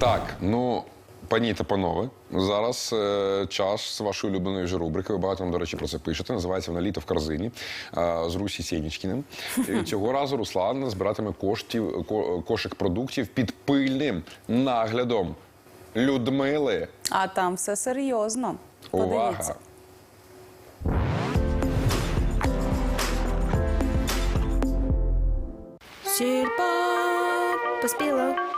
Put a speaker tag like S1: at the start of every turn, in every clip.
S1: Так, ну. Пані та панове, зараз е, час з вашої улюбленої вже рубрики. Ви багато нам, до речі, про це пишете. Називається вона Літо в корзині е, з Русі Сєнічкіним. І цього разу Руслан збиратиме коштів, ко- кошик продуктів під пильним наглядом Людмили.
S2: А там все серйозно.
S1: Увага!
S2: Подивіться. Сільпа поспіла.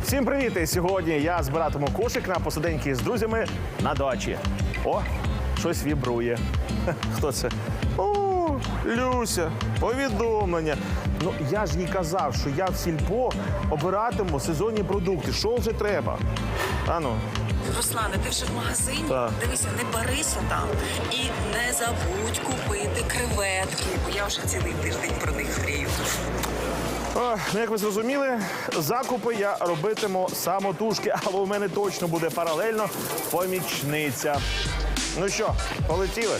S3: Всім привіт! І Сьогодні я збиратиму кошик на посиденьки з друзями на дачі. О, щось вібрує. Хто це? О, Люся, повідомлення. Ну я ж їй казав, що я в сільпо обиратиму сезонні продукти. Що вже треба? Ану,
S4: Руслане, ти вже в магазині?
S3: Так.
S4: Дивися, не барися там. І не забудь купити креветки, бо я вже цілий тиждень про них мрію.
S3: Ну, як ви зрозуміли, закупи я робитиму самотужки, але у мене точно буде паралельно помічниця. Ну що, полетіли?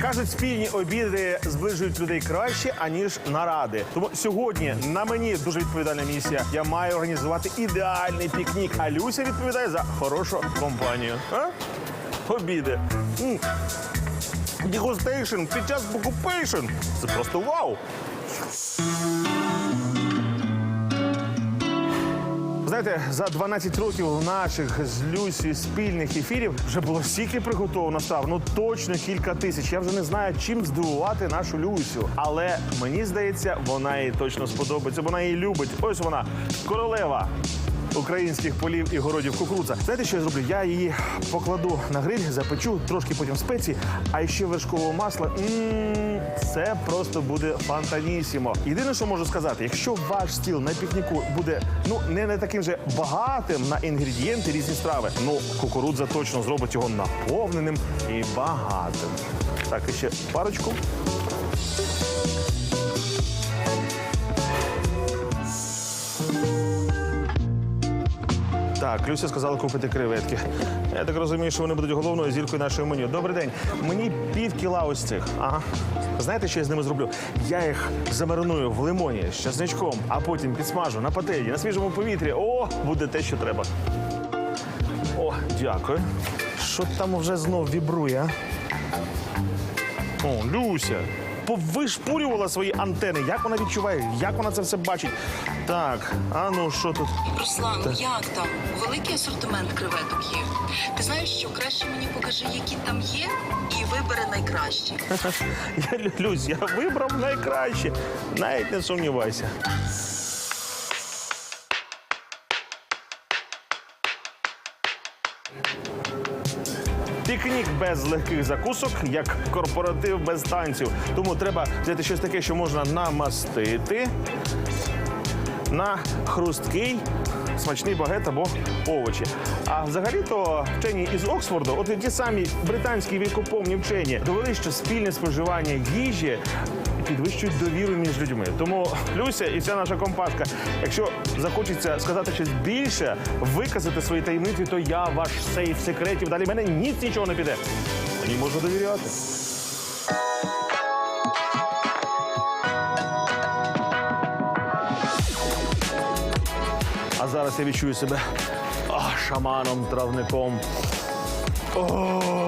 S3: Кажуть, спільні обіди зближують людей краще, аніж наради. Тому сьогодні на мені дуже відповідальна місія. Я маю організувати ідеальний пікнік. А Люся відповідає за хорошу компанію. А? Обіди. М. Дегустейшн під час покупейшн. Це просто вау. Знаєте, за 12 років наших з Люсі спільних ефірів вже було стільки приготовлено став. Ну точно кілька тисяч. Я вже не знаю, чим здивувати нашу Люсю. Але мені здається, вона їй точно сподобається. Вона її любить. Ось вона, королева. Українських полів і городів кукурудза. Знаєте, що я зроблю? Я її покладу на гриль, запечу, трошки потім спеції, а ще вершкового масла. М, Це просто буде фантанісімо. Єдине, що можу сказати, якщо ваш стіл на пікніку буде ну не, не таким же багатим на інгредієнти різні страви, ну кукурудза точно зробить його наповненим і багатим. Так, і ще парочку. Так, Люся сказала купити креветки. Я так розумію, що вони будуть головною зіркою нашого меню. Добрий день. Мені пів кіла ось цих. Ага. Знаєте, що я з ними зроблю? Я їх замариную в лимоні з часничком, а потім підсмажу на пательні, на свіжому повітрі. О, буде те, що треба. О, дякую. Що там вже знов вібрує? О, Люся. Повишпурювала свої антени. Як вона відчуває? Як вона це все бачить? Так, а ну що тут?
S4: Руслан, як там? Великий асортимент креветок є. Ти знаєш, що краще мені покажи, які там є, і вибери найкраще.
S3: Я Люсь, я вибрав найкраще. Навіть не сумнівайся. Пікнік без легких закусок, як корпоратив без танців. Тому треба взяти щось таке, що можна намастити на хрусткий смачний багет або овочі. А взагалі-то вчені із Оксфорду, от ті самі британські вікоповні вчені, довели, що спільне споживання їжі підвищують довіру між людьми. Тому Люся і вся наша компашка, якщо захочеться сказати щось більше, виказати свої таємниці, то я ваш сейф секретів. Далі мене ніц нічого не піде. Мені можна довіряти. А зараз я відчую себе а, шаманом, травником. О,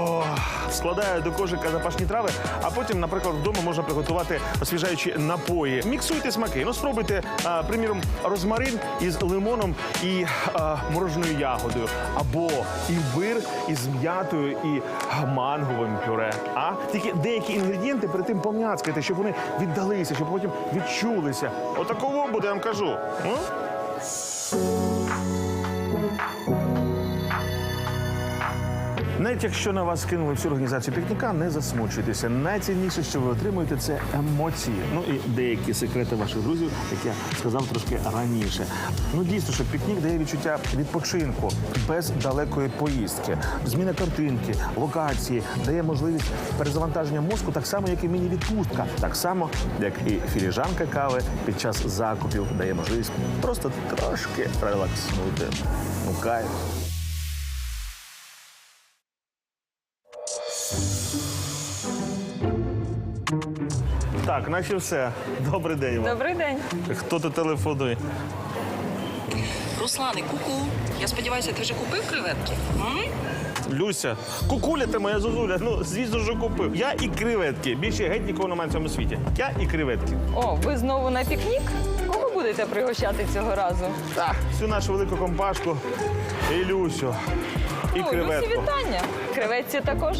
S3: складаю до кошика запашні трави, а потім, наприклад, вдома можна приготувати освіжаючі напої. Міксуйте смаки. Ну, спробуйте, а, приміром, розмарин із лимоном і а, мороженою ягодою, або імбир із м'ятою і манговим пюре. А тільки деякі інгредієнти перед тим пом'яцкайте, щоб вони віддалися, щоб потім відчулися. Отаково буде, я вам кажу. М? Навіть якщо на вас кинули всю організацію пікніка, не засмучуйтеся. Найцінніше, що ви отримуєте, це емоції. Ну і деякі секрети ваших друзів, як я сказав трошки раніше. Ну дійсно, що пікнік дає відчуття відпочинку без далекої поїздки. Зміна картинки, локації дає можливість перезавантаження мозку, так само, як і міні-відпустка, так само, як і філіжанка кави під час закупів дає можливість просто трошки релакснути. Ну кайф. Так, наче все. Добрий день. вам.
S5: Добрий день.
S3: Хто тут телефонує?
S4: Руслане, ку-ку. Я сподіваюся, ти вже купив креветки? М?
S3: Люся, кукуля ти моя зозуля. Ну, звісно, що купив. Я і креветки. Більше геть нікого немає в цьому світі. Я і креветки.
S5: О, ви знову на пікнік? Кого будете пригощати цього разу?
S3: Так, всю нашу велику компашку. І Люсю. І
S5: ну, Люсі,
S3: креветку.
S5: вітання. Креветці також.